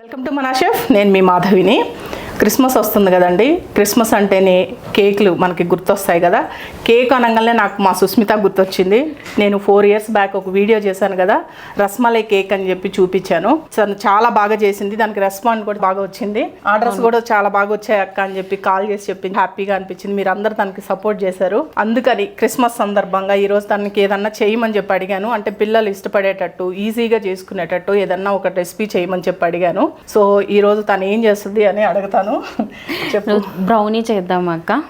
Welcome to మనా chef నేను మీ మాధవిని. Christmas వస్తుంది కదండి. క్రిస్మస్ అంటేనే కేకులు మనకి గుర్తొస్తాయి కదా. కేక్ అనగానే నాకు మా సుస్మిత గుర్తొచ్చింది. నేను ఫోర్ ఇయర్స్ బ్యాక్ ఒక వీడియో చేశాను కదా. రస్మలై కేక్ అని చెప్పి చూపించాను. చాలా బాగా చేసింది. దానికి రెస్పాండ్ కూడా బాగా వచ్చింది. ఆర్డర్స్ కూడా చాలా బాగా వచ్చాయి అక్క అని చెప్పి కాల్ చేసి చెప్పింది. హ్యాపీగా అనిపించింది. మీరు అందరు తనకి సపోర్ట్ చేశారు. అందుకని క్రిస్మస్ సందర్భంగా ఈ రోజు తనకి ఏదన్నా చేయమని చెప్పి అడిగాను. అంటే పిల్లలు ఇష్టపడేటట్టు ఈజీగా చేసుకునేటట్టు ఏదన్నా ఒక రెసిపీ చేయమని చెప్పి అడిగాను. సో ఈ రోజు తను ఏం చేస్తుంది అని అడుగుతాను. చెప్పు. బ్రౌనీ చేద్దాం అక్క.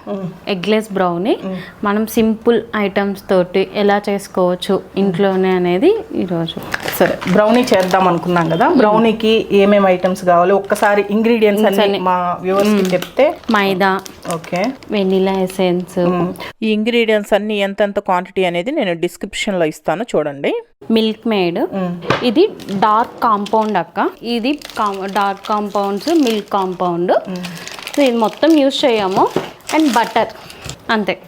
ఎగ్లెస్ బ్రౌనీ మనం సింపుల్ ఐటమ్స్ తోటి ఎలా చేసుకోవచ్చు ఇంట్లోనే అనేది ఈరోజు. సరే బ్రౌనీ చేద్దాం అనుకున్నాం కదా. బ్రౌనీకి ఏమేమి ఐటమ్స్ కావాలి? ఒక్కసారి ఇంగ్రీడియంట్స్ అన్ని మా వ్యూవర్స్కి చెప్తే. మైదా. ఓకే. వెనిలా ఎసెన్స్ ఈ ఇంగ్రీడియంట్స్ అన్ని ఎంతెంత క్వాంటిటీ అనేది నేను డిస్క్రిప్షన్లో ఇస్తాను చూడండి. మిల్క్ మేడ్ ఇది డార్క్ కాంపౌండ్ అక్క. ఇది dark compounds milk compound. So ఇది మొత్తం యూస్ చేయము. And butter. అంతే.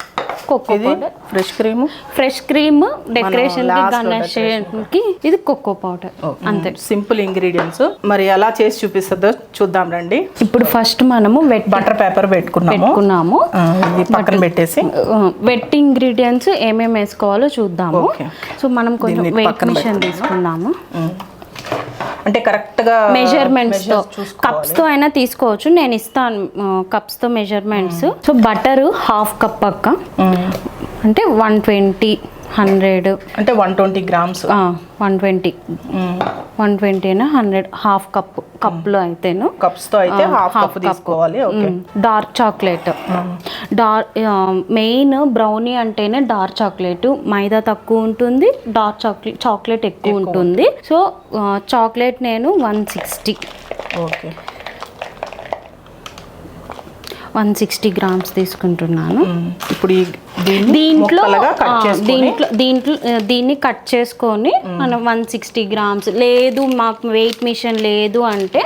Cocoa powder fresh cream fresh cream డెకరేషన్కి ఇది కోకో పౌడర్ అంతే. సింపుల్ ఇంగ్రీడియంట్స్ మరి ఎలా చేసి చూపిస్తుందో చూద్దాం రండి. ఇప్పుడు ఫస్ట్ మనము వెట్ బటర్ పేపర్ పెట్టుకున్నాము. పెట్టుకున్నాము. పక్కన పెట్టేసి. వెట్ ఇంగ్రీడియంట్స్ ఏమేమి వేసుకోవాలో చూద్దాము. సో మనం కొంచెం వెయిట్ మిషన్ తీసుకుందాము. ఉమ్. అంటే కరెక్ట్గా మెజర్మెంట్స్తో. కప్స్తో అయినా తీసుకోవచ్చు. నేను ఇస్తాను కప్స్తో measurements so butter half cup అక్క ఉమ్. అంటే వన్ ట్వంటీ హండ్రెడ్. అంటే one twenty grams. One twenty. One twenty అయినా హండ్రెడ్ హాఫ్ కప్ కప్లో అయితేను. కప్స్తో అయితే హాఫ్ కప్ తీసుకోవాలి. Dark chocolate. Dark main brownie అంటేనే డార్క్ చాక్లెట్. మైదా తక్కువ ఉంటుంది డార్క్ చాక్లెట్ చాక్లెట్ ఎక్కువ ఉంటుంది. సో చాక్లెట్ నేను one sixty. Okay. One sixty grams తీసుకుంటున్నాను. ఇప్పుడు దీంట్లో దీంట్లో దీంట్లో దీన్ని కట్ చేసుకొని మనం వన్ సిక్స్టీ గ్రామ్స్. లేదు మాకు వెయిట్ మిషన్ లేదు అంటే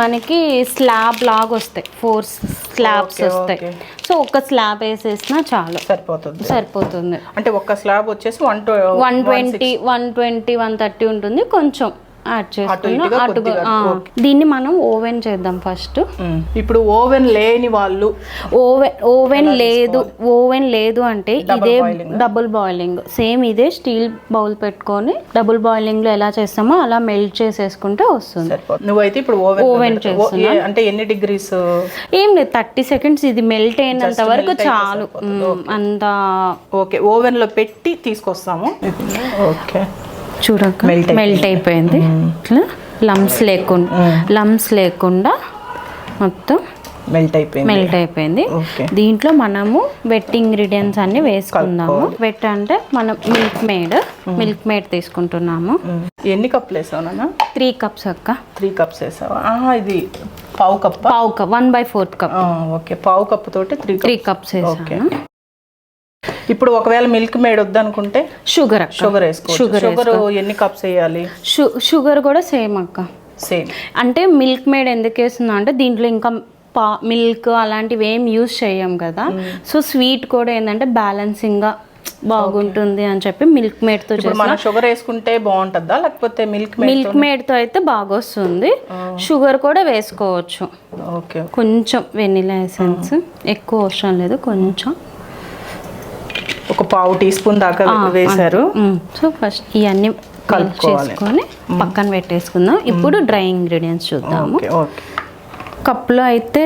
మనకి స్లాబ్ లాగా వస్తాయి. ఫోర్ స్లాబ్స్ వస్తాయి. సో ఒక స్లాబ్ వేసేసినా చాలు. సరిపోతుంది. సరిపోతుంది. అంటే ఒక్క స్లాబ్ వచ్చేసి one one twenty one twenty one thirty ఉంటుంది. కొంచెం యాడ్ చేసుకున్నా. దీన్ని మనం ఓవెన్ చేద్దాం ఫస్ట్. ఇప్పుడు ఓవెన్ లేని వాళ్ళు ఓవెన్ ఓవెన్ లేదు ఓవెన్ లేదు అంటే ఇదే. డబుల్ బాయిలింగ్ సేమ్ ఇదే స్టీల్ బౌల్ పెట్టుకొని డబుల్ బాయిలింగ్లో ఎలా చేస్తామో అలా మెల్ట్ చేసేసుకుంటే వస్తుంది. నువ్వైతే ఇప్పుడు ఓవెన్ చేస్తున్నా. అంటే ఎన్ని డిగ్రీస్? ఏం లేదు థర్టీ సెకండ్స్ ఇది మెల్ట్ అయినంత వరకు చాలు. అంత ఓకే. ఓవెన్లో పెట్టి తీసుకొస్తాము. ఓకే. చూడక మెల్ట్ అయిపోయింది. ఇట్లా లమ్స్ లేకుండా లమ్స్ లేకుండా మొత్తం మెల్ట్ అయిపోయింది. మెల్ట్ అయిపోయింది. దీంట్లో మనము వెట్ ఇంగ్రీడియంట్స్ అన్ని వేసుకుందాము. వెట్ అంటే మనం మిల్క్ మేడ్ మిల్క్ మేడ్ తీసుకుంటున్నాము. ఎన్ని కప్పులు వేసావు నాన్న? త్రీ కప్స్ అక్క. త్రీ కప్స్ వేసావా? ఇది పావు కప్ పావు cup one by fourth cup okay పావు కప్పు తోటి త్రీ త్రీ కప్స్ ఓకే వేసాను. ఇప్పుడు ఒకవేళ మిల్క్ మేడ్ వద్దనుకుంటే షుగర్ షుగర్ షుగర్ షుగర్ ఎన్ని కప్స్ వేయాలి? షుగర్ కూడా సేమ్ అక్క. సేమ్. అంటే మిల్క్ మేడ్ ఎందుకు వేస్తున్నా అంటే దీంట్లో ఇంకా పా మిల్క్ అలాంటివి ఏం యూస్ చేయం కదా. సో స్వీట్ కూడా ఏంటంటే బ్యాలెన్సింగ్గా బాగుంటుంది అని చెప్పి మిల్క్ మేడ్తో మనం షుగర్ వేసుకుంటే బాగుంటుందా? లేకపోతే మిల్క్ మిల్క్ మేడ్తో అయితే బాగా వస్తుంది షుగర్ కూడా వేసుకోవచ్చు. ఓకే కొంచెం వెనిలా ఎసెన్స్. ఎక్కువ అవసరం లేదు కొంచెం. ఒక పావు టీ స్పూన్ దాకా వేశారు. సో ఫస్ట్ ఇవన్నీ. చేసుకొని పక్కన పెట్టేసుకుందాం. ఇప్పుడు డ్రై ఇంగ్రీడియంట్స్ చూద్దాము. కప్లో అయితే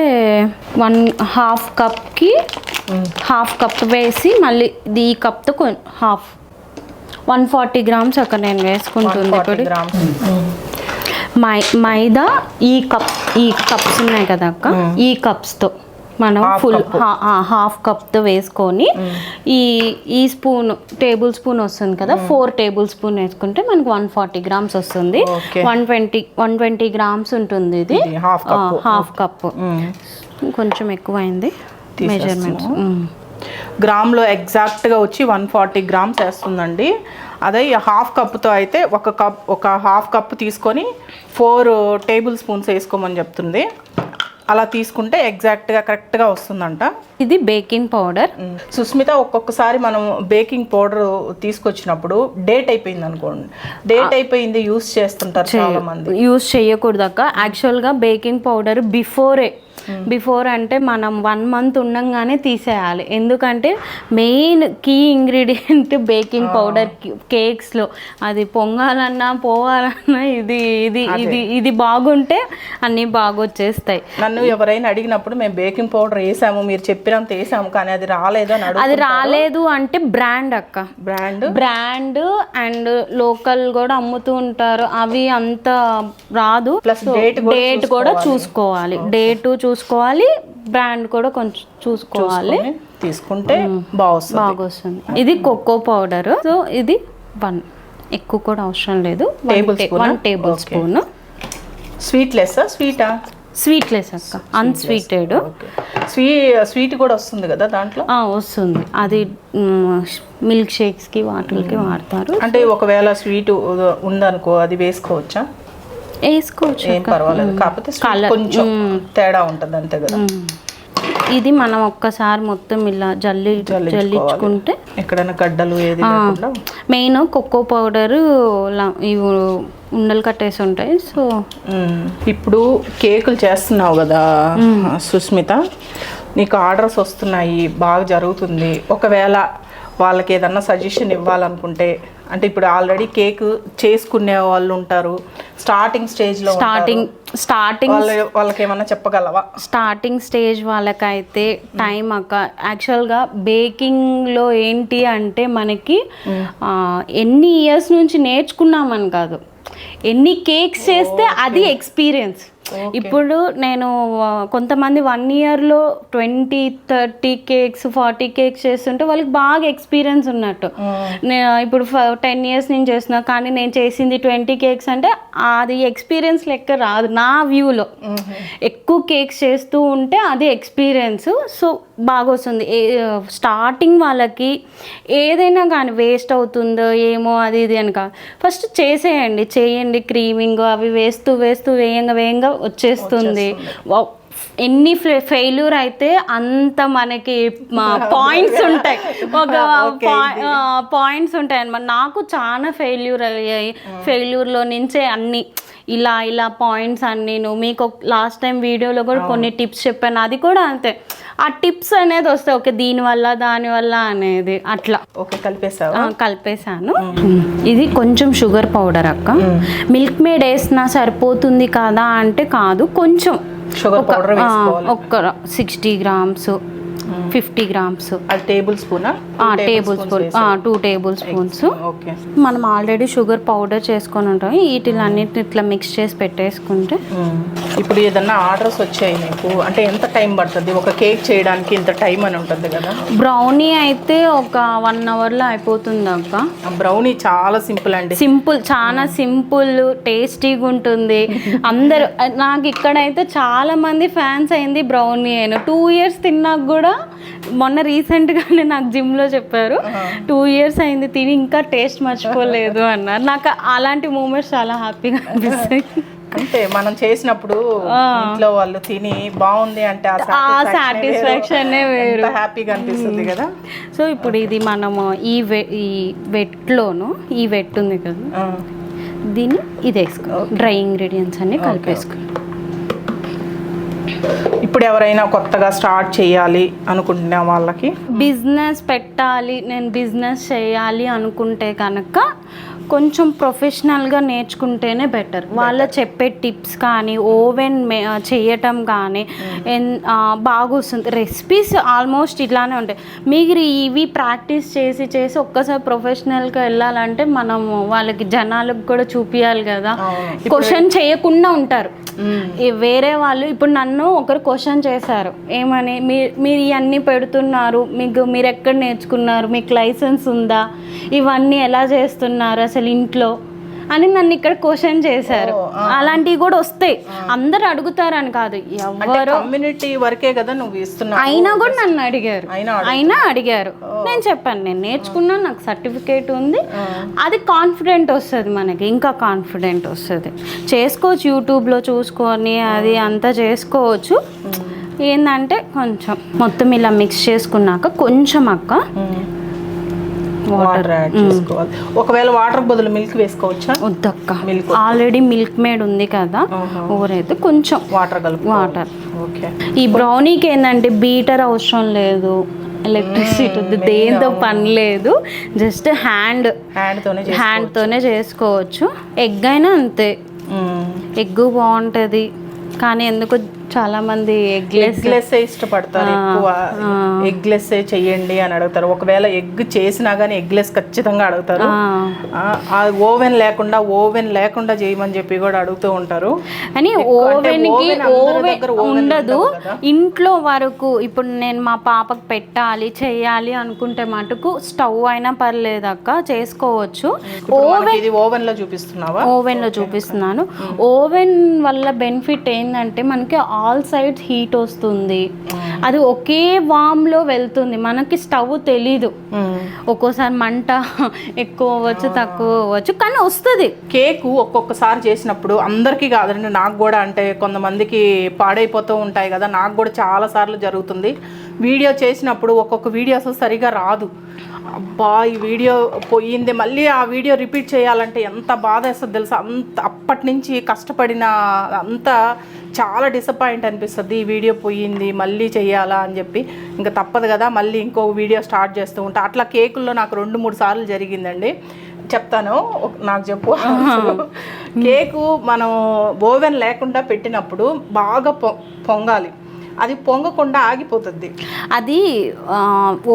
వన్ హాఫ్ కప్కి హాఫ్ కప్ వేసి మళ్ళీ ఇది ఈ కప్తో హాఫ్ వన్ ఫార్టీ గ్రామ్స్ అక్కడ నేను వేసుకుంటుంది మై మైదా ఈ కప్ ఈ కప్స్ ఉన్నాయి కదా అక్క? ఈ కప్స్తో. మనం ఫుల్. హాఫ్ కప్తో వేసుకొని ఈ ఈ స్పూన్ టేబుల్ స్పూన్ వస్తుంది కదా ఫోర్ టేబుల్ స్పూన్ వేసుకుంటే మనకు వన్ ఫార్టీ గ్రామ్స్ వస్తుంది. One twenty one twenty grams ఉంటుంది ఇది. హాఫ్ కప్ కొంచెం ఎక్కువైంది మెజర్మెంట్స్ గ్రామ్లో ఎగ్జాక్ట్గా వచ్చి వన్ ఫార్టీ గ్రామ్స్ వేస్తుందండి. అదే హాఫ్ కప్తో అయితే ఒక కప్ ఒక హాఫ్ కప్ తీసుకొని ఫోర్ టేబుల్ స్పూన్స్ వేసుకోమని చెప్తుంది. అలా తీసుకుంటే ఎగ్జాక్ట్గా కరెక్ట్గా వస్తుందంట. ఇది బేకింగ్ పౌడర్. సుస్మిత ఒక్కొక్కసారి మనం బేకింగ్ పౌడర్ తీసుకొచ్చినప్పుడు డేట్ అయిపోయింది అనుకోండి. డేట్ అయిపోయింది యూస్ చేస్తుంటారు చాలా మంది యూస్ చేయకూడదు అక్క యాక్చువల్గా బేకింగ్ పౌడర్ బిఫోరే బిఫోర్ అంటే మనం వన్ మంత్ ఉండంగానే తీసేయాలి. ఎందుకంటే main key ingredient baking powder కేక్స్లో అది పొంగాలన్నా పోవాలన్నా ఇది ఇది ఇది ఇది బాగుంటే అన్నీ బాగా వచ్చేస్తాయి నన్ను ఎవరైనా అడిగినప్పుడు మేము బేకింగ్ పౌడర్ వేసాము మీరు చెప్పినంత వేసాము కానీ అది రాలేదు అని అది రాలేదు అంటే బ్రాండ్ అక్క. బ్రాండ్ బ్రాండ్ అండ్ లోకల్ కూడా అమ్ముతూ ఉంటారు. అవి అంత రాదు. కూడా డేట్ కూడా చూసుకోవాలి. డేట్ చూసుకోవాలి బ్రాండ్ కూడా కొంచెం చూసుకోవాలి. తీసుకుంటే బాగుంది బాగా వస్తుంది ఇది కోకో పౌడర్ సో ఇది వన్ ఎక్కువ కూడా అవసరం లేదు? One table. Spoon sweet less స్వీటా sweetless అక్క. అన్స్వీటెడ్ స్వీ స్వీట్ కూడా వస్తుంది కదా దాంట్లో? వస్తుంది. అది మిల్క్ షేక్స్కి వాటికి వాడతారు. అంటే ఒకవేళ స్వీట్ ఉందనుకో అది వేసుకోవచ్చా? వేసుకోవచ్చు ఏం పర్వాలేదు. కాకపోతే కొంచెం తేడా ఉంటుంది అంతే కదా. ఇది మనం ఒక్కసారి మొత్తం ఇలా జల్లి జల్లించుకుంటే ఎక్కడైనా గడ్డలు ఏది మెయిన్ కొక్కో పౌడర్ ఇవి ఉండలు కట్టేసి ఉంటాయి. సో. ఇప్పుడు కేకులు చేస్తున్నావు కదా సుస్మిత. నీకు ఆర్డర్స్ వస్తున్నాయి బాగా జరుగుతుంది. ఒకవేళ వాళ్ళకి ఏదన్నా సజెషన్ ఇవ్వాలనుకుంటే అంటే ఇప్పుడు ఆల్రెడీ కేక్ చేసుకునే వాళ్ళు ఉంటారు. స్టార్టింగ్ స్టేజ్లో స్టార్టింగ్ స్టార్టింగ్ వాళ్ళు వాళ్ళకి ఏమన్నా చెప్పగలవా? స్టార్టింగ్ స్టేజ్ వాళ్ళకైతే టైం అక్క. యాక్చువల్గా బేకింగ్లో ఏంటి అంటే మనకి ఎన్ని ఇయర్స్ నుంచి నేర్చుకున్నామని కాదు. ఎన్ని కేక్స్ చేస్తే అది ఎక్స్పీరియన్స్ ఇప్పుడు నేను కొంతమంది వన్ ఇయర్లో twenty thirty cakes forty cakes చేస్తుంటే వాళ్ళకి బాగా ఎక్స్పీరియన్స్ ఉన్నట్టు. నే- ఇప్పుడు టెన్ ఇయర్స్ నేను చేస్తున్నా కానీ నేను చేసింది ట్వంటీ కేక్స్ అంటే అది ఎక్స్పీరియన్స్ లెక్క రాదు నా వ్యూలో ఎక్కువ కేక్స్ చేస్తూ ఉంటే అది ఎక్స్పీరియన్స్ సో బాగా వస్తుంది స్టార్టింగ్ వాళ్ళకి ఏదైనా కానీ వేస్ట్ అవుతుందో ఏమో అది ఇది అని కాదు. ఫస్ట్ చేసేయండి చేయండి. క్రీమింగ్ అవి వేస్తూ వేస్తూ వేయంగా వేయంగా వచ్చేస్తుంది. ఎన్ని ఫెయిల్యూర్ అయితే అంత మనకి పాయింట్స్ ఉంటాయి. ఒక పాయింట్స్ ఉంటాయి అనమాట నాకు చాలా ఫెయిల్యూర్ అయ్యాయి. ఫెయిల్యూర్లో నుంచే అన్ని ఇలా ఇలా పాయింట్స్ అన్ని నువ్వు మీకు లాస్ట్ టైం వీడియోలో కూడా కొన్ని టిప్స్ చెప్పాను. అది కూడా అంతే. ఆ టిప్స్ అనేది వస్తాయి. ఓకే దీనివల్ల దానివల్ల అనేది అట్లా. ఓకే కలిపేసావా? ఆ, కలిపేసాను ఇది కొంచెం షుగర్ పౌడర్ అక్క. మిల్క్ మేడ్ వేసినా సరిపోతుంది కదా అంటే కాదు కొంచెం. షుగర్ పౌడర్ ఒక్క సిక్స్టీ గ్రామ్స్ ఫిఫ్టీ గ్రామ్స్. అది టేబుల్ స్పూనా? Table spoon. Two tablespoons okay. మనం ఆల్రెడీ షుగర్ పౌడర్ చేసుకొని ఉంటాం. వీటిలన్నిటిని ఇట్లా మిక్స్ చేసి పెట్టేసుకుంటే. ఇప్పుడు ఏదన్నా ఆర్డర్స్ వచ్చాయి నీకు అంటే ఎంత టైం పడుతుంది? ఒక కేక్ చేయడానికి ఇంత టైం అని ఉంటుంది కదా? బ్రౌనీ అయితే ఒక వన్ అవర్లో అయిపోతుంది అక్క. బ్రౌనీ చాలా సింపుల్ అండి. సింపుల్ చాలా సింపుల్ టేస్టీగా ఉంటుంది. అందరు నాకు ఇక్కడైతే చాలా మంది ఫ్యాన్స్ అయింది బ్రౌనీ అయిన. టూ ఇయర్స్ తిన్నాక కూడా మొన్న రీసెంట్గానే నాకు జిమ్లో చెప్పారు. టూ ఇయర్స్ అయింది తిని ఇంకా టేస్ట్ మర్చిపోలేదు అన్నారు. నాకు అలాంటి మూమెంట్స్ చాలా హ్యాపీగా అనిపిస్తాయి. అంటే మనం చేసినప్పుడు ఇంట్లో వాళ్ళు తిని బాగుంది అంటే ఆ వేరు. సాటిస్ఫాక్షన్ హ్యాపీగా అనిపిస్తుంది కదా? సో ఇప్పుడు ఇది మనము ఈ ఈ వెట్లోను ఈ వెట్ ఉంది కదా. దీన్ని ఇది వేసుకో. డ్రై ఇంగ్రీడియంట్స్ అన్ని కలిపేసుకో. ఇప్పుడు ఎవరైనా కొత్తగా స్టార్ట్ చేయాలి అనుకుంటున్న వాళ్ళకి? బిజినెస్ పెట్టాలి నేను బిజినెస్ చేయాలి అనుకుంటే కనుక కొంచెం ప్రొఫెషనల్గా నేర్చుకుంటేనే బెటర్. వాళ్ళ చెప్పే టిప్స్ కానీ ఓవెన్ చేయటం కానీ ఎన్ ఆ, బాగా వస్తుంది రెసిపీస్ ఆల్మోస్ట్ ఇట్లానే ఉంటాయి. మీరు ఇవి ప్రాక్టీస్ చేసి చేసి ఒక్కసారి ప్రొఫెషనల్గా వెళ్ళాలంటే మనం వాళ్ళకి జనాలకు కూడా చూపించాలి కదా. క్వశ్చన్ చేయకుండా ఉంటారు. వేరే వాళ్ళు ఇప్పుడు నన్ను ఒకరు క్వశ్చన్ చేశారు. ఏమని? మీ- మీరు ఇవన్నీ పెడుతున్నారు. మీకు మీరు ఎక్కడ నేర్చుకున్నారు? మీకు లైసెన్స్ ఉందా? ఇవన్నీ ఎలా చేస్తున్నారు అసలు ఇంట్లో? అని నన్ను ఇక్కడ క్వశ్చన్ చేశారు. అలాంటివి కూడా వస్తాయి. అందరు అడుగుతారని కాదు. ఎవరు కమ్యూనిటీ వరకే కదా నువ్వు ఇస్తున్నావు. అయినా కూడా నన్ను అడిగారు. అయినా అడిగారు. నేను చెప్పాను నేను నేర్చుకున్నా నాకు సర్టిఫికేట్ ఉంది. అది కాన్ఫిడెంట్ వస్తుంది మనకి ఇంకా కాన్ఫిడెంట్ వస్తుంది. చేసుకోవచ్చు యూట్యూబ్లో చూసుకొని అది అంతా చేసుకోవచ్చు. ఏంటంటే కొంచెం మొత్తం ఇలా మిక్స్ చేసుకున్నాక కొంచెం అక్క వాటర్ యాడ్ చేసుకోవాలి. ఒకవేళ వాటర్ బదులు మిల్క్ వేసుకోవచ్చా? వద్దక్క. Milk ఆల్రెడీ మిల్క్ మేడ్ ఉంది కదా. ఊరైతే కొంచెం వాటర్ కలుపు వాటర్ ఓకే ఈ బ్రౌనీకి ఏంటంటే బీటర్ అవసరం లేదు. ఎలక్ట్రిసిటీ ఉంది. దేంతో పని లేదు. జస్ట్ హ్యాండ్ హ్యాండ్ తోనే చేసి హ్యాండ్తోనే చేసుకోవచ్చు. ఎగ్ అయినా అంతే. ఎగ్ బాగుంటుంది. కానీ ఎందుకు చాలా మంది ఎగ్లెస్ ఇష్టపడతారు ఎక్కువ. ఎగ్లెస్ చెయ్యండి అని అడుగుతారు. ఒకవేళ ఎగ్ చేసినా కానీ ఎగ్లెస్ ఖచ్చితంగా అడుగుతారు. ఓవెన్ లేకుండా ఓవెన్ లేకుండా చేయమని చెప్పి కూడా అడుగుతూ ఉంటారు. అని ఓవెన్ ఓవెన్ ఉండదు. ఇంట్లో వరకు ఇప్పుడు నేను మా పాపకు పెట్టాలి చేయాలి అనుకుంటే మటుకు స్టవ్ అయినా పర్లేదు అక్క చేసుకోవచ్చు. ఇది ఓవెన్లో చూపిస్తున్నావా? ఓవెన్లో చూపిస్తున్నాను. ఓవెన్ వల్ల బెనిఫిట్ ఏంటంటే మనకి ఆల్ సైడ్స్ హీట్ వస్తుంది. అది ఒకే వామ్లో వెళ్తుంది. మనకి స్టవ్ తెలీదు. ఒక్కోసారి మంట ఎక్కువ అవ్వచ్చు తక్కువ అవ్వచ్చు కానీ వస్తుంది. కేకు ఒక్కొక్కసారి చేసినప్పుడు అందరికీ కాదండి నాకు కూడా అంటే కొంతమందికి పాడైపోతూ ఉంటాయి కదా నాకు కూడా చాలా సార్లు జరుగుతుంది. వీడియో చేసినప్పుడు ఒక్కొక్క వీడియో అసలు సరిగా రాదు. అబ్బా ఈ వీడియో పోయింది. మళ్ళీ ఆ వీడియో రిపీట్ చేయాలంటే ఎంత బాధ వేస్తుంది తెలుసా? అంత అప్పటి నుంచి కష్టపడిన అంత చాలా డిసప్పాయింట్ అనిపిస్తుంది. ఈ వీడియో పోయింది మళ్ళీ చెయ్యాలా అని చెప్పి. ఇంకా తప్పదు కదా మళ్ళీ ఇంకో వీడియో స్టార్ట్ చేస్తూ ఉంటా. అట్లా కేకుల్లో నాకు రెండు మూడు సార్లు జరిగిందండి. చెప్తాను నాకు చెప్పు. కేకు మనం ఓవెన్ లేకుండా పెట్టినప్పుడు బాగా పొ పొంగాలి. అది పొంగకుండా ఆగిపోతుంది. అది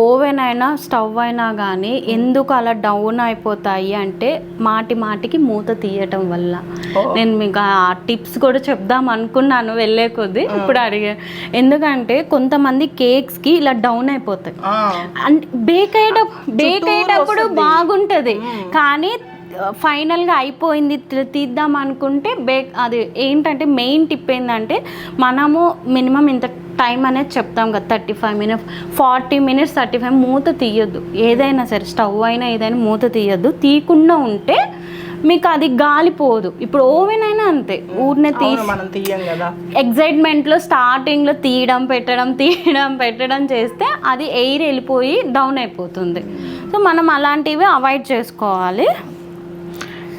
ఓవెన్ అయినా స్టవ్ అయినా కానీ ఎందుకు అలా డౌన్ అయిపోతాయి అంటే మాటి మాటికి మూత తీయటం వల్ల. నేను మీకు ఆ టిప్స్ కూడా చెప్దాం అనుకున్నాను వెళ్ళే కొద్దీ. ఇప్పుడు అడిగా. ఎందుకంటే కొంతమంది కేక్స్కి ఇలా డౌన్ అయిపోతాయి. బేక్ అయ్యేటప్పుడు బేక్ అయ్యేటప్పుడు బాగుంటుంది. కానీ ఫైనల్గా అయిపోయింది తీద్దాం అనుకుంటే బేక్ అది ఏంటంటే మెయిన్ టిప్ ఏంటంటే మనము మినిమం ఇంత టైం అనేది చెప్తాం కదా thirty five minutes forty minutes thirty five మూత తీయొద్దు. ఏదైనా సరే స్టవ్ అయినా ఏదైనా మూత తీయొద్దు. తీయకుండా ఉంటే మీకు అది గాలిపోదు ఇప్పుడు ఓవెన్ అయినా అంతే. ఊరినే తీ అవును, మనం తీయం కదా. ఎగ్జైట్మెంట్లో స్టార్టింగ్లో తీయడం పెట్టడం తీయడం పెట్టడం చేస్తే అది ఎయిర్ వెళ్ళిపోయి డౌన్ అయిపోతుంది. సో మనం అలాంటివి అవాయిడ్ చేసుకోవాలి.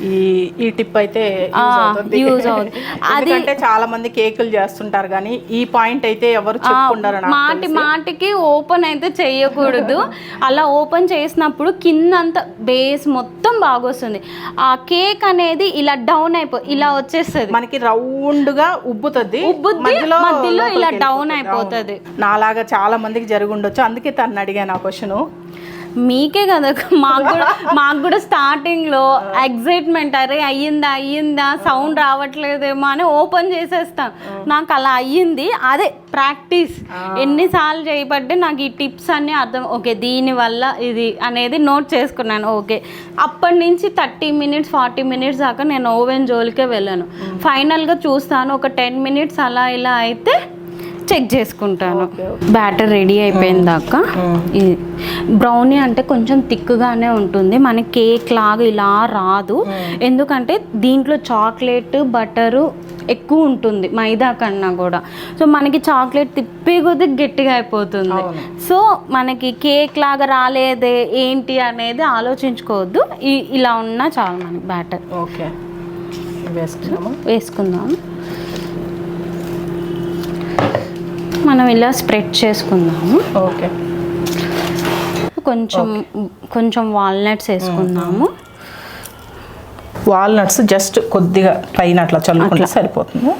ఈ ఈ టిప్ అయితే ఆ, అవుతుంది. అవుతుంది. ఎందుకంటే చాలా మంది కేకులు చేస్తుంటారు కానీ ఈ పాయింట్ అయితే ఎవరు చెప్పుకుంటారు మాటి మాటికి ఓపెన్ అయితే చేయకూడదు అలా ఓపెన్ చేసినప్పుడు కిందంతా బేస్ మొత్తం బాగొస్తుంది ఆ కేక్ అనేది ఇలా డౌన్ అయిపో ఇలా వచ్చేస్తుంది మనకి రౌండ్గా ఉబ్బుతుంది మధ్యలో ఇలా వెళ్ళిపోతుంది. అయిపోతది. నాలాగా చాలా మందికి జరిగి ఉండొచ్చు అందుకే తను అడిగాను ఆ క్వశ్చన్ మీకే కదా మాకు కూడా మాకు కూడా స్టార్టింగ్లో ఎగ్జైట్మెంట్ అరే అయ్యిందా అయ్యిందా సౌండ్ రావట్లేదేమో అని ఓపెన్ చేసేస్తాం. నాకు అలా అయ్యింది. అదే ప్రాక్టీస్ ఎన్నిసార్లు చేయబట్టే నాకు ఈ టిప్స్ అన్ని అర్థం ఓకే దీని వల్ల ఇది అనేది నోట్ చేసుకున్నాను ఓకే. అప్పటి నుంచి థర్టీ మినిట్స్ ఫార్టీ మినిట్స్ దాకా నేను ఓవెన్ జోలికే వెళ్ళాను. ఫైనల్గా చూస్తాను ఒక టెన్ మినిట్స్ అలా ఇలా అయితే చెక్ చేసుకుంటాను. బ్యాటర్ రెడీ అయిపోయిన దాకా బ్రౌనీ అంటే కొంచెం థిక్గానే ఉంటుంది. మన కేక్ లాగా ఇలా రాదు. ఎందుకంటే దీంట్లో చాక్లెట్ బటరు ఎక్కువ ఉంటుంది మైదా కన్నా కూడా. సో మనకి చాక్లెట్ తిప్పే కొద్దీ గట్టిగా అయిపోతుంది. సో మనకి కేక్ లాగా రాలేదే ఏంటి అనేది ఆలోచించుకోవద్దు. ఈ- ఇలా ఉన్నా చాలు మనకి బ్యాటర్ ఓకే. వేసుకుందాం. మనం ఇలా స్ప్రెడ్ చేసుకుందాము. ఓకే. కొంచెం కొంచెం వాల్నట్స్ వేసుకుందాము. వాల్నట్స్ జస్ట్ కొద్దిగా పైన అట్లా చల్లుకుంటే సరిపోతుంది.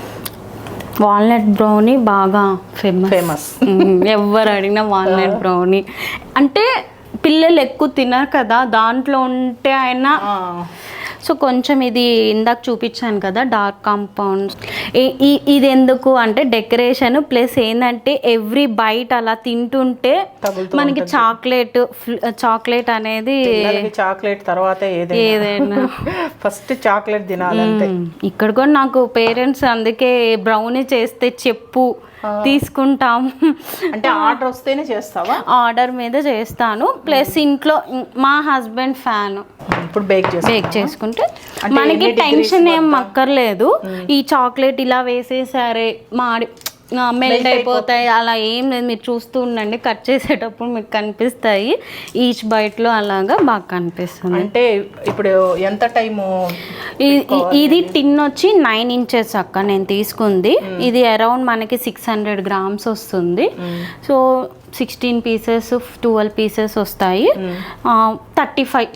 వాల్నట్ బ్రౌనీ బాగా ఫేమస్. ఫేమస్. ఎవరు అడిగినా వాల్నట్ బ్రౌనీ. అంటే పిల్లలు ఎక్కువ తినరు కదా దాంట్లో ఉంటే అయినా సో కొంచెం ఇది ఇందాక చూపించాను కదా డార్క్ కాంపౌండ్ ఇది ఎందుకు అంటే డెకరేషన్ ప్లస్ ఏంటంటే ఎవ్రీ బైట్ అలా తింటుంటే మనకి చాక్లెట్ చాక్లెట్ అనేది చాక్లెట్ తర్వాత ఏదైనా. ఫస్ట్ చాక్లెట్ తినాలంటే. ఇక్కడ కూడా నాకు పేరెంట్స్ అందుకే బ్రౌనీ చేస్తే చెప్పు. తీసుకుంటాం. అంటే ఆర్డర్ వస్తేనే చేస్తావా? ఆర్డర్ మీద చేస్తాను. ప్లస్ ఇంట్లో మా హస్బెండ్ ఫ్యాన్. ఇప్పుడు బేక్ బేక్ చేసుకుంటే మనకి టెన్షన్ ఏం అక్కర్లేదు. ఈ చాక్లెట్ ఇలా వేసేసరే మాడి మెల్ట్ అయిపోతాయి. అలా ఏం లేదు. మీరు చూస్తూ ఉండండి. కట్ చేసేటప్పుడు మీకు కనిపిస్తాయి. ఈచ్ బైట్లో అలాగా బాగా కనిపిస్తుంది. అంటే ఇప్పుడు ఎంత టైము ఇది టిన్ వచ్చి నైన్ ఇంచెస్ అక్క నేను తీసుకుంది. ఇది అరౌండ్ మనకి సిక్స్ హండ్రెడ్ గ్రామ్స్ వస్తుంది. So sixteen pieces twelve pieces వస్తాయి. థర్టీ ఫైవ్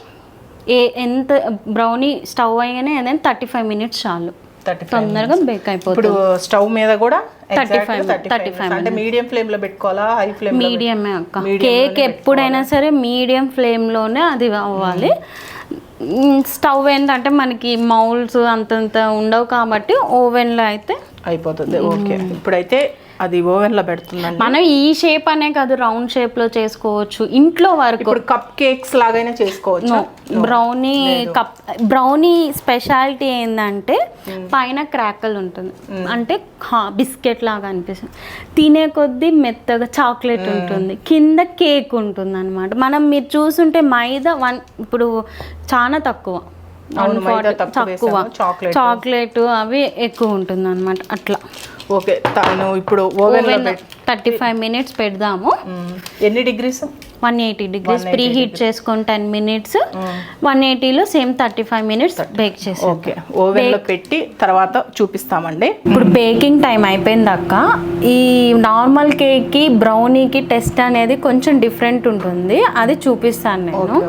ఏ ఎంత బ్రౌనీ స్టవ్ అయ్యానే ఏదైనా థర్టీ ఫైవ్ మినిట్స్ చాలు. థర్టీ తొందరగా బేక్ అయిపోతుంది ఇప్పుడు స్టవ్ మీద కూడా 35 థర్టీ ఫైవ్ అంటే మీడియం ఫ్లేమ్లో పెట్టుకోవాలా? హై ఫ్లేమ్ మీడియమే అక్క. కేక్ ఎప్పుడైనా సరే మీడియం ఫ్లేమ్లోనే అది అవ్వాలి. స్టవ్ ఏంటంటే మనకి మౌల్స్ అంతంత ఉండవు కాబట్టి ఓవెన్లో అయితే అయిపోతుంది. ఓకే ఇప్పుడైతే అది ఓవెన్లో పెడుతుందండి. మనం ఈ షేప్ అనే కాదు రౌండ్ షేప్లో చేసుకోవచ్చు. ఇంట్లో వరకు. కప్ కేక్స్ లాగైనా చేసుకోవచ్చు? బ్రౌనీ కప్ బ్రౌనీ స్పెషాలిటీ ఏంటంటే పైన క్రాకల్ ఉంటుంది. అంటే బిస్కెట్ లాగా అనిపిస్తుంది. తినే కొద్దీ మెత్తగా చాక్లెట్ ఉంటుంది. కింద కేక్ ఉంటుంది అనమాట మనం మీరు చూసుంటే మైదా వన్ ఇప్పుడు చాలా తక్కువ. తక్కువ. చాక్లెట్. అవి ఎక్కువ ఉంటుంది అనమాట అట్లా. ఓకే తను ఇప్పుడు ఓవెన్లో ఓవెన్ పెట్ థర్టీ ఫైవ్ మినిట్స్ పెడదాము. ఎన్ని degrees? One eighty degrees preheat చేసుకొని ten minutes. One ఎయిటీలో same thirty five minutes bake చేసి ఓకే ఓవెన్లో పెట్టి తర్వాత చూపిస్తామండి. ఇప్పుడు బేకింగ్ టైం అయిపోయింది అక్క. ఈ నార్మల్ కేక్కి బ్రౌనీకి టెస్ట్ అనేది కొంచెం డిఫరెంట్ ఉంటుంది. అది చూపిస్తాను నేను.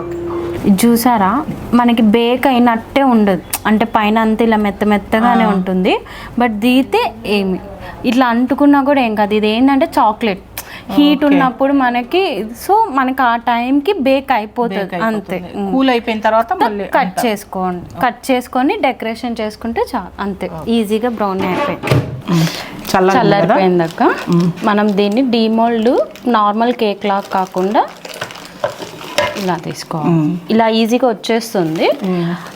చూసారా? మనకి బేక్ అయినట్టే ఉండదు. అంటే పైన అంతా ఇలా మెత్త మెత్తగానే ఉంటుంది. బట్ దీతే ఏమి? ఇట్లా అంటుకున్నా కూడా ఏం కాదు. ఇది ఏంటంటే చాక్లెట్ హీట్ ఉన్నప్పుడు మనకి సో మనకి ఆ టైంకి బేక్ అయిపోతుంది. అంతే. కూల్ అయిపోయిన తర్వాత మళ్ళీ కట్ చేసుకోండి. కట్ చేసుకొని డెకరేషన్ చేసుకుంటే చాలు అంతే. ఈజీగా బ్రౌన్ అయిపోయింది. చల్ల చల్లారిపోయింది అక్క. మనం దీన్ని డీమోల్డ్ నార్మల్ కేక్ లాగా కాకుండా ఇలా తీసుకోవాలి ఇలా ఈజీగా వచ్చేస్తుంది.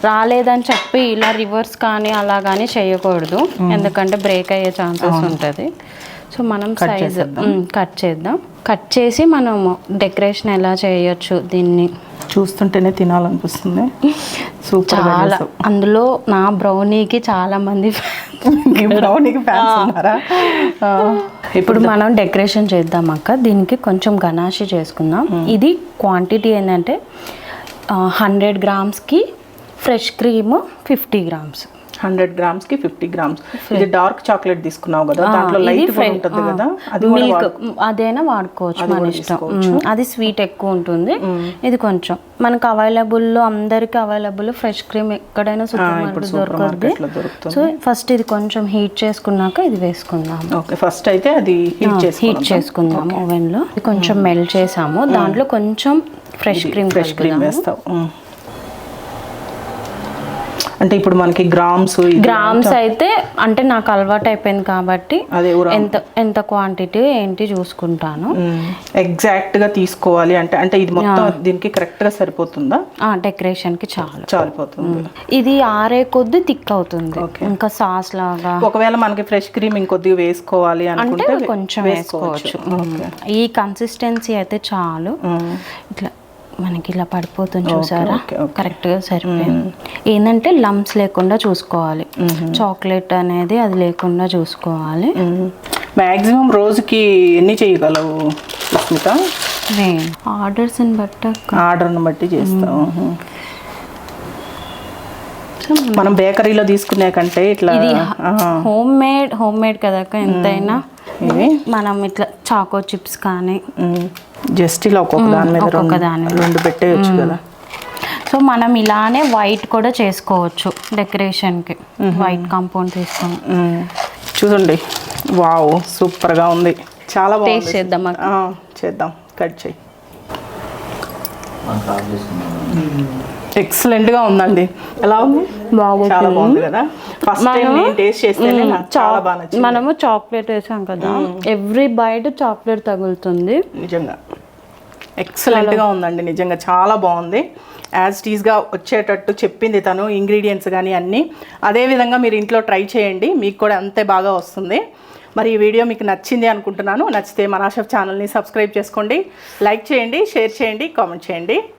రాలేదని చెప్పి ఇలా రివర్స్ కానీ అలా కానీ చేయకూడదు. ఎందుకంటే బ్రేక్ అయ్యే ఛాన్సెస్ ఉంటుంది. సో మనం సైజ్ కట్ చేద్దాం. కట్ చేసి మనము డెకరేషన్ ఎలా చేయొచ్చు దీన్ని? చూస్తుంటేనే తినాలనిపిస్తుంది. సూపర్ చాలా. అందులో నా బ్రౌనీకి చాలా మంది బ్రౌనీకి ఫ్యాన్స్ ఉన్నారా? ఇప్పుడు మనం డెకరేషన్ చేద్దాం అక్క. దీనికి కొంచెం గనాషి చేసుకుందాం. ఇది క్వాంటిటీ ఏంటంటే hundred గ్రామ్స్కి fresh cream fifty grams. Hundred గ్రామ్స్కి fifty grams ఇది డార్క్ చాక్లెట్ తీసుకున్నావు కదా దాంట్లో లైట్ ఉంటుంది కదా అది అదైనా వాడుకోవచ్చు మన ఇష్టం. అది స్వీట్ ఎక్కువ ఉంటుంది. ఇది కొంచెం. మనకు అవైలబుల్లో అందరికి అవైలబుల్ ఫ్రెష్ క్రీమ్ ఎక్కడైనా సూపర్ మార్కెట్ సో ఫస్ట్ ఇది కొంచెం హీట్ చేసుకున్నాక ఇది వేసుకుందాం ఓకే ఫస్ట్ అయితే అది హీట్ చేసుకుందాం చేసుకుందాము ఓవెన్లో. ఇది కొంచెం మెల్ట్ చేసాము. దాంట్లో కొంచెం ఫ్రెష్ క్రీమ్ ఫ్రెష్ క్రీమ్ వేస్తావు. ఉమ్. అంటే ఇప్పుడు మనకి గ్రామ్స్ గ్రామ్స్ అయితే అంటే నాకు అలవాటు అయిపోయింది కాబట్టి ఎంత ఎంత క్వాంటిటీ ఏంటి చూసుకుంటాను. ఎగ్జాక్ట్గా తీసుకోవాలి అంటే అంటే ఇది మొత్తం దీనికి కరెక్ట్గా సరిపోతుందా? డెకరేషన్కి చాలు. చాలిపోతుంది. ఇది ఆరే కొద్ది థిక్ అవుతుంది. ఇంకా సాస్ లాగా. ఒకవేళ మనకి ఫ్రెష్ క్రీమ్ ఇంకొద్దిగా వేసుకోవాలి అంటే కొంచెం వేసుకోవచ్చు. ఈ కన్సిస్టెన్సీ అయితే చాలు. ఇట్లా మనకి ఇలా పడిపోతుంది చూసారా. కరెక్ట్గా సరిపోయింది. ఏంటంటే లంప్స్ లేకుండా చూసుకోవాలి. చాక్లెట్ అనేది అది లేకుండా చూసుకోవాలి. మాక్సిమం రోజుకి ఎన్ని చేయగలవు సుస్మిత? ఆర్డర్స్ని బట్టి ఆర్డర్ని బట్టి చేస్తాం మనం బేకరీలో తీసుకునే కంటే ఇట్లా హోమ్ మేడ్ హోమ్ మేడ్ కదా ఎంతైనా. ఇవి మనం ఇట్లా చాకో చిప్స్ కానీ జస్ట్ ఇలా ఒక్కొక్క దాని మీద ఒక్కొక్క రెండు- దాని రెండు పెట్టేయచ్చు కదా? సో మనం ఇలానే వైట్ కూడా చేసుకోవచ్చు డెకరేషన్కి. వైట్ కాంపౌండ్ తీసుకొని. చూడండి. వావ్ సూపర్గా ఉంది. చాలా టేస్ట్ బాగుంది చేద్దాం ఆ, చేద్దాం. కట్ చేయి. ఎక్సలెంట్గా ఉందండి. ఎలా ఉంది. చాలా బాగుంది కదా. ఫస్ట్ టైం మనము- నేను టేస్ట్ చేస్తేనే నాకు చాలా బాగా నచ్చింది. మనము చాక్లెట్ వేసాం కదా. ఎవ్రీ బైట్ చాక్లెట్ తగులుతుంది. నిజంగా. ఎక్సలెంట్గా ఉందండి నిజంగా చాలా బాగుంది. యాజ్ టీజ్గా వచ్చేటట్టు చెప్పింది తను ఇంగ్రీడియంట్స్ కానీ అన్నీ. అదే విధంగా మీరు ఇంట్లో ట్రై చేయండి మీకు కూడా అంతే బాగా వస్తుంది. మరి ఈ వీడియో మీకు నచ్చింది అనుకుంటున్నాను. నచ్చితే మనాషఫ్ ఛానల్ని సబ్స్క్రైబ్ చేసుకోండి. లైక్ చేయండి షేర్ చేయండి కామెంట్ చేయండి.